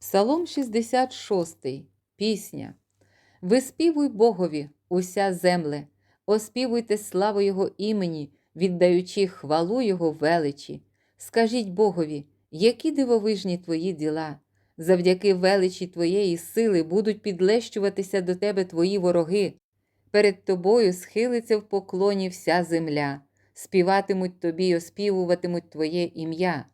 Псалом 66. Пісня. Виспівуй Богові, уся земле, оспівуйте славу Його імені, віддаючи хвалу Його величі. Скажіть Богові, які дивовижні твої діла. Завдяки величі твоєї сили будуть підлещуватися до тебе твої вороги. Перед тобою схилиться в поклоні вся земля, співатимуть тобі й оспівуватимуть твоє ім'я.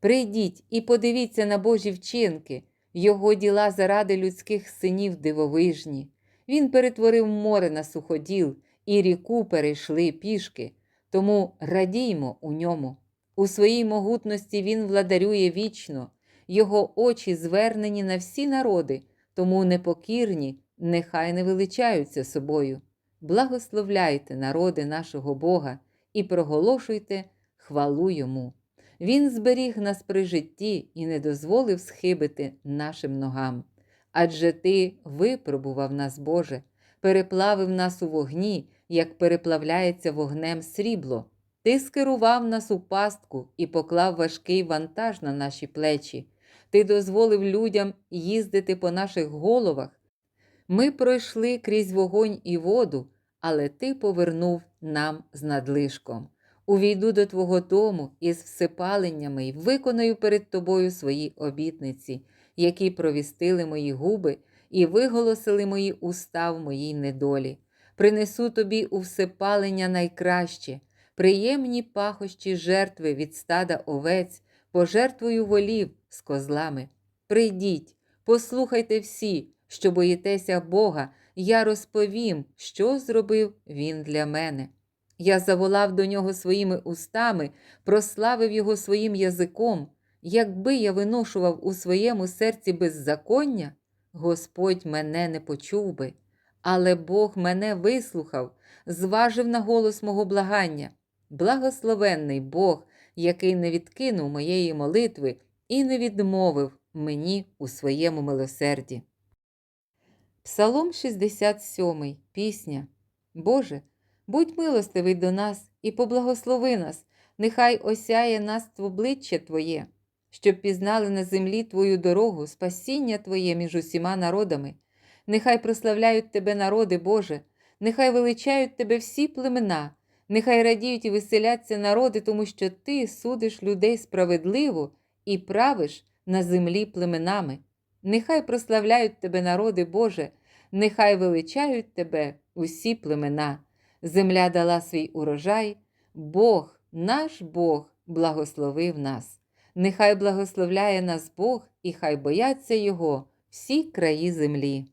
Прийдіть і подивіться на Божі вчинки, його діла заради людських синів дивовижні. Він перетворив море на суходіл, і ріку перейшли пішки, тому радіймо у ньому. У своїй могутності він владарює вічно, його очі звернені на всі народи, тому непокірні, нехай не величаються собою. Благословляйте народи нашого Бога і проголошуйте хвалу йому. Він зберіг нас при житті і не дозволив схибити нашим ногам. Адже ти випробував нас, Боже, переплавив нас у вогні, як переплавляється вогнем срібло. Ти скерував нас у пастку і поклав важкий вантаж на наші плечі. Ти дозволив людям їздити по наших головах. Ми пройшли крізь вогонь і воду, але ти повернув нам з надлишком. Увійду до Твого дому із всипаленнями і виконаю перед Тобою свої обітниці, які провістили мої губи і виголосили мої уста в моїй недолі. Принесу тобі у всипалення найкраще, приємні пахощі жертви від стада овець, пожертвую волів з козлами. Прийдіть, послухайте всі, що боїтеся Бога, я розповім, що зробив Він для мене. Я заволав до нього своїми устами, прославив його своїм язиком. Якби я виношував у своєму серці беззаконня, Господь мене не почув би, але Бог мене вислухав, зважив на голос мого благання. Благословенний Бог, який не відкинув моєї молитви і не відмовив мені у своєму милосерді. Псалом 67. Пісня. Боже, будь милостивий до нас і поблагослови нас, нехай осяє нас обличчя Твоє, щоб пізнали на землі Твою дорогу, спасіння Твоє між усіма народами. Нехай прославляють Тебе народи, Боже, нехай величають Тебе всі племена, нехай радіють і веселяться народи, тому що Ти судиш людей справедливо і правиш на землі племенами. Нехай прославляють Тебе народи, Боже, нехай величають Тебе усі племена. Земля дала свій урожай, Бог, наш Бог, благословив нас. Нехай благословляє нас Бог і хай бояться Його всі краї землі.